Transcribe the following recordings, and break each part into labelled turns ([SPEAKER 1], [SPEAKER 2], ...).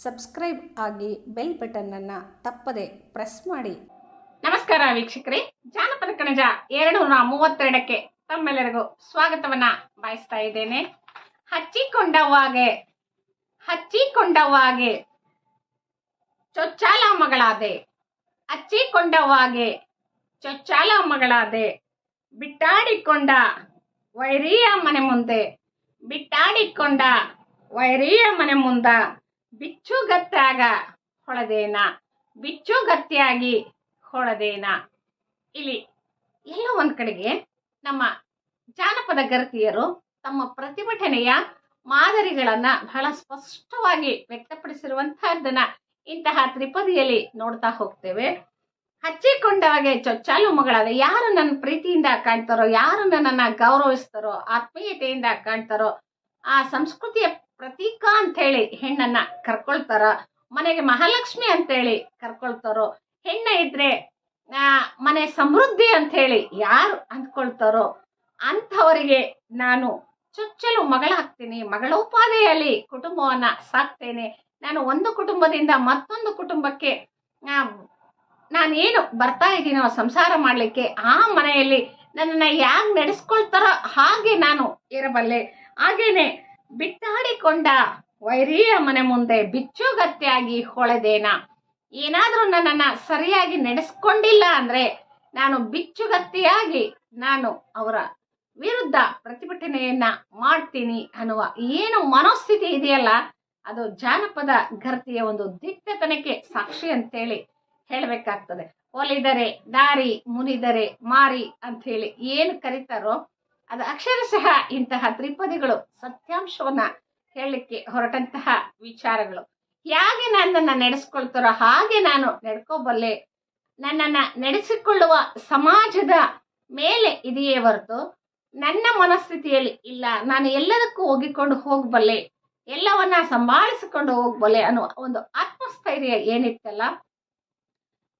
[SPEAKER 1] Subscribe ಆಗಿ bell ಬಟನ್ನನ್ನು ತಪ್ಪದೆ press ಮಾಡಿ.
[SPEAKER 2] ನಮಸ್ಕಾರ ವೀಕ್ಷಕರೇ, ಜಾನಪದ ಕಣಜ ಎರಡು ನೂರ ಮೂವತ್ತೆರಡಕ್ಕೆ ತಮ್ಮೆಲ್ಲರಿಗೂ ಸ್ವಾಗತವನ್ನ ಬಯಸ್ತಾ ಇದ್ದೇನೆ. ಹಚ್ಚಿಕೊಂಡವಾಗೆ ಹಚ್ಚಿಕೊಂಡವಾಗೆ ಚೊಚ್ಚಾಲ ಮಗಳಾದೆ ಹಚ್ಚಿಕೊಂಡವಾಗೆ ಚೊಚ್ಚಾಲ ಮಗಳಾದೆ, ಬಿಟ್ಟಾಡಿಕೊಂಡ ವೈರಿಯ ಮನೆ ಮುಂದೆ, ಬಿಟ್ಟಾಡಿಕೊಂಡ ವೈರಿಯ ಮನೆ ಮುಂದ ಬಿಚ್ಚುಗತ್ತಾಗ ಹೊಳದೇನ, ಬಿಚ್ಚುಗತ್ತಿಯಾಗಿ ಹೊಳದೇನ. ಇಲ್ಲಿ ಎಲ್ಲೋ ಒಂದ್ ಕಡೆಗೆ ನಮ್ಮ ಜಾನಪದ ಗರ್ತಿಯರು ತಮ್ಮ ಪ್ರತಿಭಟನೆಯ ಮಾದರಿಗಳನ್ನ ಬಹಳ ಸ್ಪಷ್ಟವಾಗಿ ವ್ಯಕ್ತಪಡಿಸಿರುವಂತಹದ್ದನ್ನ ಇಂತಹ ತ್ರಿಪದಿಯಲ್ಲಿ ನೋಡ್ತಾ ಹೋಗ್ತೇವೆ. ಹಚ್ಚಿಕೊಂಡಾಗೆ ಚೊಚ್ಚಾಲು ಮಗಳಾದ ಯಾರು ನನ್ನ ಪ್ರೀತಿಯಿಂದ ಕಾಣ್ತಾರೋ, ಯಾರು ನನ್ನನ್ನ ಗೌರವಿಸ್ತಾರೋ, ಆತ್ಮೀಯತೆಯಿಂದ ಕಾಣ್ತಾರೋ, ಆ ಸಂಸ್ಕೃತಿಯ ಪ್ರತೀಕ ಅಂತ ಹೇಳಿ ಹೆಣ್ಣನ್ನ ಕರ್ಕೊಳ್ತಾರ, ಮನೆಗೆ ಮಹಾಲಕ್ಷ್ಮಿ ಅಂತೇಳಿ ಕರ್ಕೊಳ್ತಾರೋ, ಹೆಣ್ಣ ಇದ್ರೆ ಮನೆ ಸಮೃದ್ಧಿ ಅಂತ ಹೇಳಿ ಯಾರು ಅಂದ್ಕೊಳ್ತಾರೋ ಅಂಥವರಿಗೆ ನಾನು ಚುಚ್ಚಲು ಮಗಳಾಗ್ತೀನಿ ಮಗಳೋಪಾದಿಯಲ್ಲಿ ಕುಟುಂಬವನ್ನ ಸಾಕ್ತೇನೆ. ನಾನು ಒಂದು ಕುಟುಂಬದಿಂದ ಮತ್ತೊಂದು ಕುಟುಂಬಕ್ಕೆ ನಾನೇನು ಬರ್ತಾ ಇದ್ದೀನೋ ಸಂಸಾರ ಮಾಡಲಿಕ್ಕೆ ಆ ಮನೆಯಲ್ಲಿ ನನ್ನನ್ನ ಯಾಕೆ ನಡೆಸ್ಕೊಳ್ತಾರೋ ಹಾಗೆ ನಾನು ಇರಬಲ್ಲೆ ಹಾಗೇನೆ ಬಿಟ್ಟಾಡಿಕೊಂಡ ವೈರಿಯ ಮನೆ ಮುಂದೆ ಬಿಚ್ಚುಗತ್ತಿಯಾಗಿ ಹೊಳೆದೇನ. ಏನಾದರೂ ನನ್ನನ್ನ ಸರಿಯಾಗಿ ನಡೆಸ್ಕೊಂಡಿಲ್ಲ ಅಂದ್ರೆ ನಾನು ಬಿಚ್ಚುಗತ್ತಿಯಾಗಿ ನಾನು ಅವರ ವಿರುದ್ಧ ಪ್ರತಿಭಟನೆಯನ್ನ ಮಾಡ್ತೀನಿ ಅನ್ನುವ ಏನು ಮನೋಸ್ಥಿತಿ ಇದೆಯಲ್ಲ, ಅದು ಜಾನಪದ ಗರ್ತಿಯ ಒಂದು ದಿಟ್ಟತನಕ್ಕೆ ಸಾಕ್ಷಿ ಅಂತೇಳಿ ಹೇಳಬೇಕಾಗ್ತದೆ. ಒಲಿದರೆ ದಾರಿ, ಮುನಿದರೆ ಮಾರಿ ಅಂತ ಹೇಳಿ ಏನು ಕರೀತಾರೋ ಅದು ಅಕ್ಷರಶಃ ಇಂತಹ ತ್ರಿಪದಿಗಳು ಸತ್ಯಾಂಶವನ್ನ ಹೇಳಲಿಕ್ಕೆ ಹೊರಟಂತಹ ವಿಚಾರಗಳು. ಹೇಗೆ ನನ್ನನ್ನು ನಡೆಸ್ಕೊಳ್ತಾರೋ ಹಾಗೆ ನಾನು ನಡ್ಕೋಬಲ್ಲೆ. ನನ್ನನ್ನ ನಡೆಸಿಕೊಳ್ಳುವ ಸಮಾಜದ ಮೇಲೆ ಇದೆಯೇ ಹೊರತು ನನ್ನ ಮನಸ್ಥಿತಿಯಲ್ಲಿ ಇಲ್ಲ. ನಾನು ಎಲ್ಲದಕ್ಕೂ ಹೋಗಿಕೊಂಡು ಹೋಗಬಲ್ಲೆ. ಎಲ್ಲವನ್ನ ಸಂಭಾಳಿಸಿಕೊಂಡು ಹೋಗ್ಬಲ್ಲೆ ಅನ್ನುವ ಒಂದು ಆತ್ಮಸ್ಥೈರ್ಯ ಏನಿತ್ತಲ್ಲ,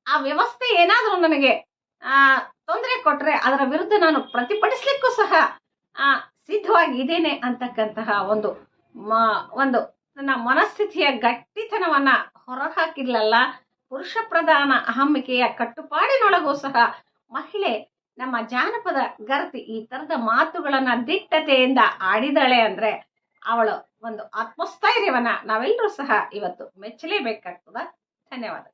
[SPEAKER 2] ಆ ವ್ಯವಸ್ಥೆ ಏನಾದರೂ ನನಗೆ ತೊಂದರೆ ಕೊಟ್ರೆ ಅದರ ವಿರುದ್ಧ ನಾನು ಪ್ರತಿಭಟಿಸ್ಲಿಕ್ಕೂ ಸಹ, ಆ ಸಿದ್ಧವಾಗಿ ಇದ್ದೇನೆ ಅಂತಕ್ಕಂತಹ ಒಂದು ಒಂದು ನನ್ನ ಮನಸ್ಥಿತಿಯ ಗಟ್ಟಿತನವನ್ನ ಹೊರಹಾಕಿರ್ಲಲ್ಲ ಪುರುಷ ಪ್ರಧಾನ ಅಹಮ್ಮಿಕೆಯ ಕಟ್ಟುಪಾಡಿನೊಳಗೂ ಸಹ ಮಹಿಳೆ ನಮ್ಮ ಜಾನಪದ ಗರ್ತಿ ಈ ತರದ ಮಾತುಗಳನ್ನ ದಿಟ್ಟತೆಯಿಂದ ಆಡಿದಳೆ ಅಂದ್ರೆ ಅವಳು ಒಂದು ಆತ್ಮಸ್ಥೈರ್ಯವನ್ನ ನಾವೆಲ್ಲರೂ ಸಹ ಇವತ್ತು ಮೆಚ್ಚಲೇಬೇಕಾಗ್ತದ. ಧನ್ಯವಾದ.